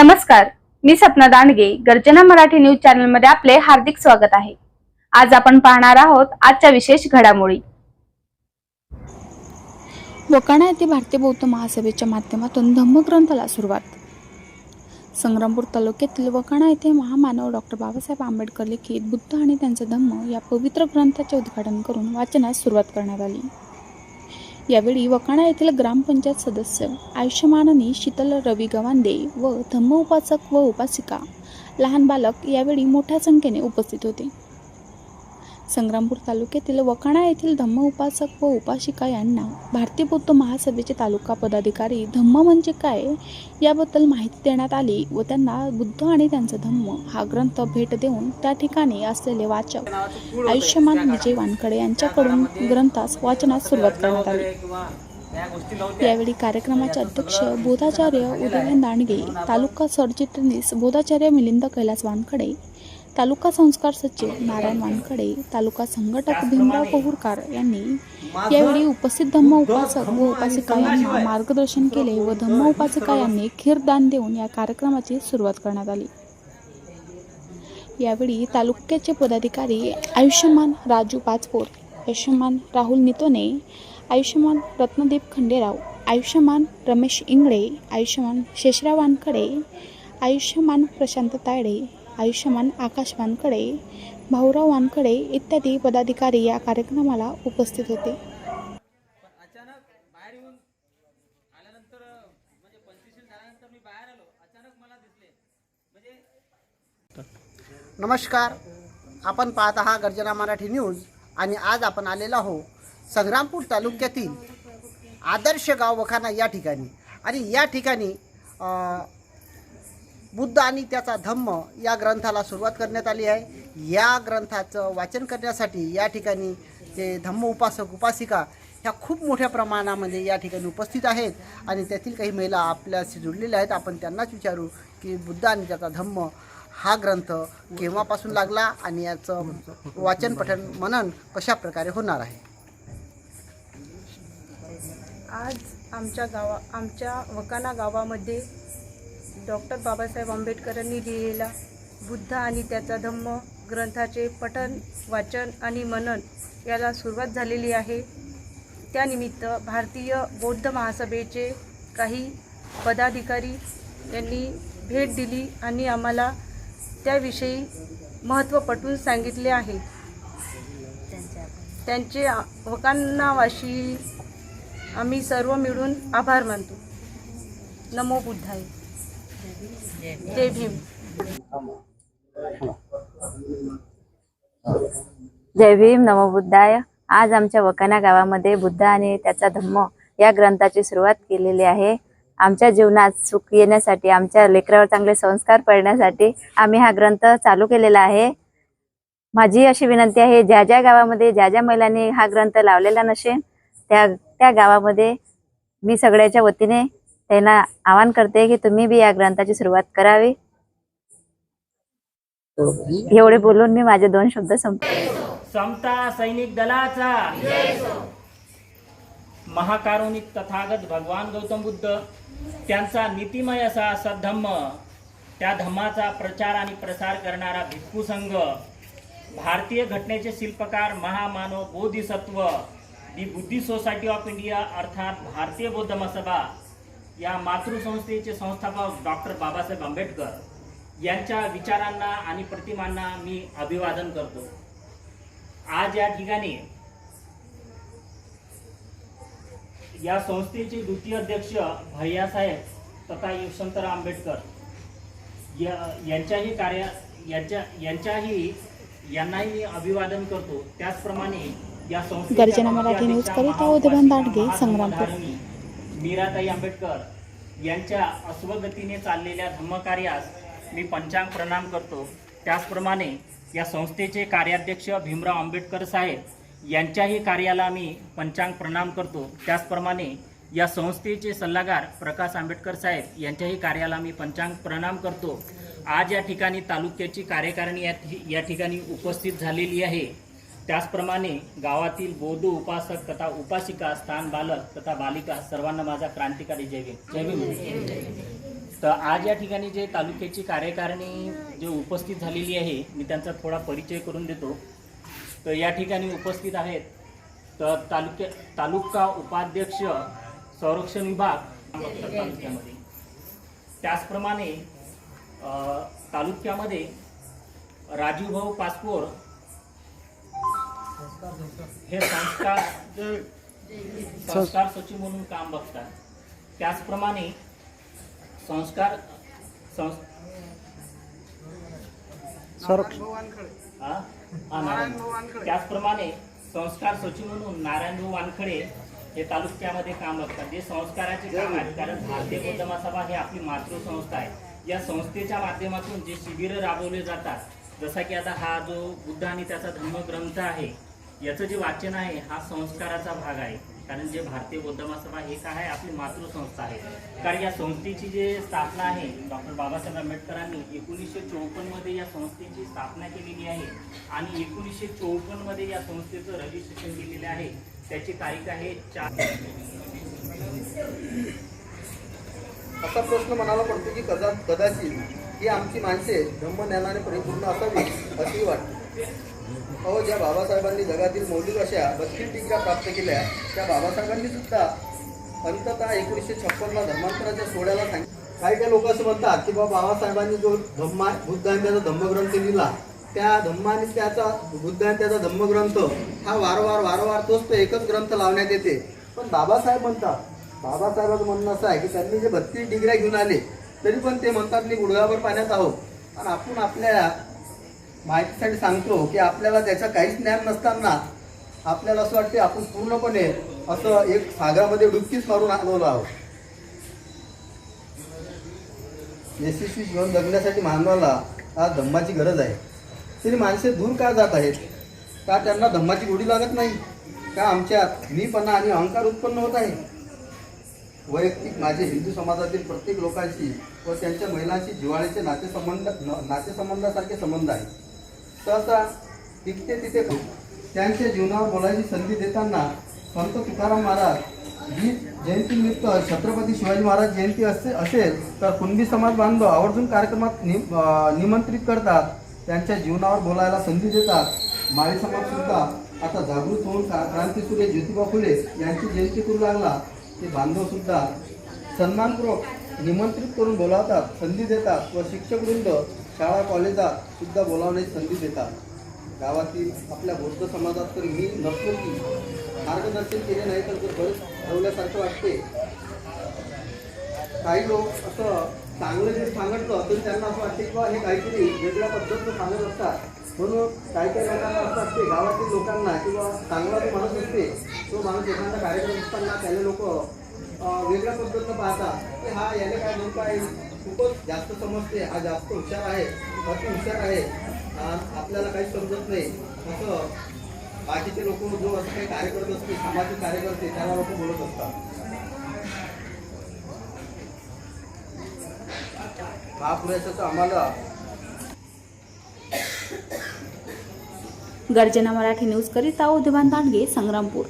नमस्कार मी सपना दांडगे गर्जना मराठी न्यूज चॅनलमध्ये आपले हार्दिक स्वागत आहे. आज आपण पाहणार आहोत आजच्या विशेष घडामोडी. वकाणा येथे भारतीय बौद्ध महासभेच्या माध्यमातून धम्मग्रंथाला सुरुवात. संग्रामपूर तालुक्यातील वकाणा येथे महामानव डॉक्टर बाबासाहेब आंबेडकर लिखित बुद्ध आणि त्यांचा धम्म या पवित्र ग्रंथाचे उद्घाटन करून वाचनास सुरुवात करण्यात आली. यावेळी वकाणा येथील ग्रामपंचायत सदस्य आयुष्यमाननी शीतल रवी गवांदे व धम्म उपासक व उपासिका. लहान बालक यावेळी मोठ्या संख्येने उपस्थित होते. संग्रामपूर तालुक्यातील वखाणा येथील धम्म उपासक व उपासिका यांना भारतीय बौद्ध महासभेचे तालुका पदाधिकारी धम्म म्हणजे काय याबद्दल माहिती देण्यात आली व त्यांना बुद्ध आणि त्यांचा धम्म हा ग्रंथ भेट देऊन त्या ठिकाणी असलेले वाचक आयुष्यमान विजय वानखडे यांच्याकडून ग्रंथास वाचनास सुरुवात करण्यात आली. यावेळी कार्यक्रमाचे अध्यक्ष बोधाचार्य उदयन दांडगे तालुका सरचिटणीस बोधाचार्य मिलिंद कैलास वानखडे तालुका संस्कार सचिव नारायण वानखडे तालुका संघटक भीमराव पहुरकार यांनी यावेळी उपस्थित धम्म उपासक व उपासिका यांना मार्गदर्शन केले व धम्म उपासिका यांनी खीरदान देऊन या कार्यक्रमाची सुरुवात करण्यात आली. यावेळी तालुक्याचे पदाधिकारी आयुष्यमान राजू पाचपोर आयुष्यमान राहुल नितोने आयुष्यमान रत्नदीप खंडेराव आयुष्यमान रमेश इंगळे आयुष्यमान शेषराव वानकडे आयुष्यमान प्रशांत तायडे आयुष्यमान आकाश वानकडे भाऊराव वानकडे इत्यादी पदाधिकारी या कार्यक्रमाला उपस्थित होते. म्हणजे पंचवीस झाल्यानंतर मी बाहेर आलो. अचानक मला दिसले. म्हणजे नमस्कार. आपण पाहत आहात गर्जना मराठी न्यूज आणि आज आपण आलेलो आहो संग्रामपूर तालुक्यातील आदर्श गाव वखाना या ठिकाणी. आणि या ठिकाणी बुद्ध आणि त्याचा धम्म या ग्रंथाला सुरुवात करण्यात आली आहे. या ग्रंथाचं वाचन करण्यासाठी या ठिकाणी ते धम्म उपासक उपासिका ह्या खूप मोठ्या प्रमाणामध्ये या ठिकाणी उपस्थित आहेत आणि त्यातील काही महिला आपल्याशी जुडलेल्या आहेत. आपण त्यांनाच विचारू की बुद्ध आणि त्याचा धम्म हा ग्रंथ केव्हापासून लागला आणि याचं वाचन पठन मनन कशा प्रकारे होणार आहे? आज आमच्या गावा आमच्या वकाना गावामध्ये डॉक्टर बाबासाहेब आंबेडकरांनी लिहिलेला बुद्ध आणि त्याचा धम्म ग्रंथाचे पठन वाचन आणि मनन याला सुरुवात झालेली आहे. त्यानिमित्त भारतीय बौद्ध महासभेचे काही पदाधिकारी यांनी भेट दिली आणि आम्हाला त्याविषयी महत्त्व पटवून सांगितले आहे. त्यांचे वकांनावाशी आम्ही सर्व मिळून आभार मानतो. नमो बुद्धाय. जय भीम. जय भीम नमोबुद्धाय आज आमच्या वकाना गावामध्ये बुद्ध आणि त्याचा धम्म या ग्रंथाची सुरुवात केलेली आहे. आमच्या जीवनात सुख येण्यासाठी आमच्या लेकरावर चांगले संस्कार पडण्यासाठी आम्ही हा ग्रंथ चालू केलेला आहे. माझी अशी विनंती आहे ज्या ज्या गावामध्ये ज्या ज्या महिलांनी हा ग्रंथ लावलेला नसेल त्या त्या गावामध्ये मी सगळ्याच्या वतीने त्यांना आवाहन करते की तुम्ही बी या ग्रंथाची सुरुवात करावी. एवढे बोलून मी माझे दोन शब्द संपले समता सैनिक दलाचा. महाकारुणिक तथागत भगवान गौतम बुद्ध त्यांचा नीतिमय असा सद्धम्म त्या धम्माचा प्रचार आणि प्रसार करणारा भिक्खू संघ भारतीय घटनेचे शिल्पकार महामानव बोधिसत्व दी बुद्धी सोसायटी ऑफ इंडिया अर्थात भारतीय बौद्ध महासभा या मातृसंस्थेचे संस्थापक डॉक्टर बाबासाहेब आंबेडकर यांच्या विचारांना आणि प्रतिमांना मी अभिवादन करतो आज या ठिकाणी या संस्थेचे द्वितीय अध्यक्ष भैयासाहेब तथा यशवंतराव आंबेडकर या यांच्याही कार्य यांच्या यांच्याही यांनाही मी अभिवादन करतो त्याचप्रमाणे या संस्थेच्या गर्जना मराठी न्यूज करिता उदयभान संग्रामपूर. मीराताई आंबेडकर यांच्या अश्वगतीने चाललेल्या धम्मकार्यास मी पंचांग प्रणाम करतो. त्याचप्रमाणे या संस्थेचे कार्याध्यक्ष भीमराव आंबेडकर साहेब यांच्याही कार्याला मी पंचांग प्रणाम करतो. त्याचप्रमाणे या संस्थेचे सल्लागार प्रकाश आंबेडकर साहेब यांच्याही कार्याला मी पंचांग प्रणाम करतो. आज या ठिकाणी तालुक्याची कार्यकारिणी या ठिकाणी उपस्थित झालेली आहे. त्याचप्रमाणे गावातील बौद्ध उपासक तथा उपासिका स्थान बालक तथा बालिका सर्वांना माझा क्रांतिकारी जय भीम. तर आज या ठिकाणी जे तालुक्याची कार्यकारिणी जे उपस्थित झालेली आहे मी त्यांचा थोडा परिचय करून देतो. तर या ठिकाणी उपस्थित आहेत तर तालुक्या तालुका उपाध्यक्ष संरक्षण विभाग तालुक्यामध्ये. त्याचप्रमाणे तालुक्यामध्ये राजूभाऊ पासपोर हे संस्कार संस्कार सचिव म्हणून काम बघतात. त्याचप्रमाणे संस्कार. त्याचप्रमाणे संस्कार सचिव म्हणून नारायणभाऊ वानखडे हे तालुक्यामध्ये काम बघतात. जे संस्काराचे काम आहे कारण भारतीय बौद्ध महासभा ही आपली मातृसंस्था आहे. या संस्थेच्या माध्यमातून जे शिबिरं राबवले जातात जसा की आता हा जो बुद्ध आणि त्याचा धर्मग्रंथ आहे याचं जे वाचन आहे हा संस्काराचा भाग आहे. कारण जे भारतीय बौद्ध महासभा हे काय आहे? आपली मातृसंस्था आहे. कारण या संस्थेची जे स्थापना आहे डॉक्टर बाबासाहेब आंबेडकरांनी एकोणीसशे चोपन्नमध्ये या संस्थेची स्थापना केलेली आहे आणि एकोणीसशे चोपन्नमध्ये या संस्थेचं रजिस्ट्रेशन केलेलं आहे. त्याची तारीख आहे चार असा प्रश्न मनाला पडतो की कदा कदाचित ही आमची माणसे धम्मज्ञानाने परिपूर्ण असावी असेही वाटते. अहो ज्या बाबासाहेबांनी जगातील मौलिक अशा बत्तीस डिग्र्या प्राप्त केल्या त्या बाबासाहेबांनी सुद्धा अंततः एकोणीसशे छप्पनला धर्मांतराच्या सोहळ्याला सांगितलं काही काही लोक असं म्हणतात की बाबा बाबासाहेबांनी जो धम्मा बुद्धांत्याचा धम्मग्रंथ लिहिला त्या धम्माने त्याचा बुद्ध त्याचा धम्मग्रंथ हा वारंवार वारंवार तोच तो एकच ग्रंथ लावण्यात येते. पण बाबासाहेब म्हणतात बाबासाहेबांचं म्हणणं असं आहे की त्यांनी जे बत्तीस डिग्र्या घेऊन आले तरी पण ते म्हणतात मी गुडघाभर पाण्यात आहोत. आणि आपण आपल्या माहितीसाठी सांगतो की आपल्याला त्याचं काहीच ज्ञान नसताना आपल्याला असं वाटते आपण पूर्णपणे असं एक सागरामध्ये डुबकीच मारून आलेलो आहोत. यशस्वी जीवन जगण्यासाठी मानवाला आज धम्माची गरज आहे. तरी माणसे दूर का जात आहेत? का त्यांना धम्माची गोडी लागत नाही? का आमच्यात मीपणा आणि अहंकार उत्पन्न होत आहे? वैयक्तिक माझे हिंदू समाजातील प्रत्येक लोकांशी व त्यांच्या महिलांशी जिव्हाळ्याचे नातेसंबंध न- नातेसंबंधासारखे संबंध आहे सहसा तिथे तिथे त्यांच्या जीवनावर बोलायची संधी देताना संत तुकाराम महाराज जी जयंतीनिमित्त छत्रपती शिवाजी महाराज जयंती असे असेल तर कुणबी समाज बांधव आवर्जून कार्यक्रमात नि निमंत्रित करतात. त्यांच्या जीवनावर बोलायला संधी देतात. माळी समाजसुद्धा आता जागृत होऊन का क्रांतीसूर्य ज्योतिबा फुले यांची जयंती करू लागला. ते बांधवसुद्धा सन्मानपूर्वक निमंत्रित करून बोलावतात संधी देतात व शिक्षकवृंद शाळा कॉलेजात सुद्धा बोलावण्याची संधी देतात. गावातील आपल्या बौद्ध समाजात तर मी नसलो की मार्गदर्शन केले नाही तर ते बरेच ठरवल्यासारखं वाटते. काही लोक असं चांगलं जे सांगितलं तरी त्यांना असं वाटते किंवा हे काहीतरी वेगळ्या पद्धतीनं सांगत असतात. म्हणून काही काही लोकांना असं असते गावातील लोकांना किंवा चांगला जो माणूस असते तो माणूस एखादा कार्यक्रम असताना त्याने लोक वेगळ्या पद्धतीनं पाहतात. की हा याने काय नेमकं आहे खूपच जास्त समजते. हा जास्त हुशार आहे. अति हुशार आहे. आपल्याला काही समजत नाही. असं बाकीचे लोक जो असं काही कार्य करत असते सामाजिक कार्यकर्ते त्याला लोक बोलत असतात. महापुरुषाचं आम्हाला गर्जना मराठी न्यूज करिता उद्यवान दांडगे संग्रामपूर.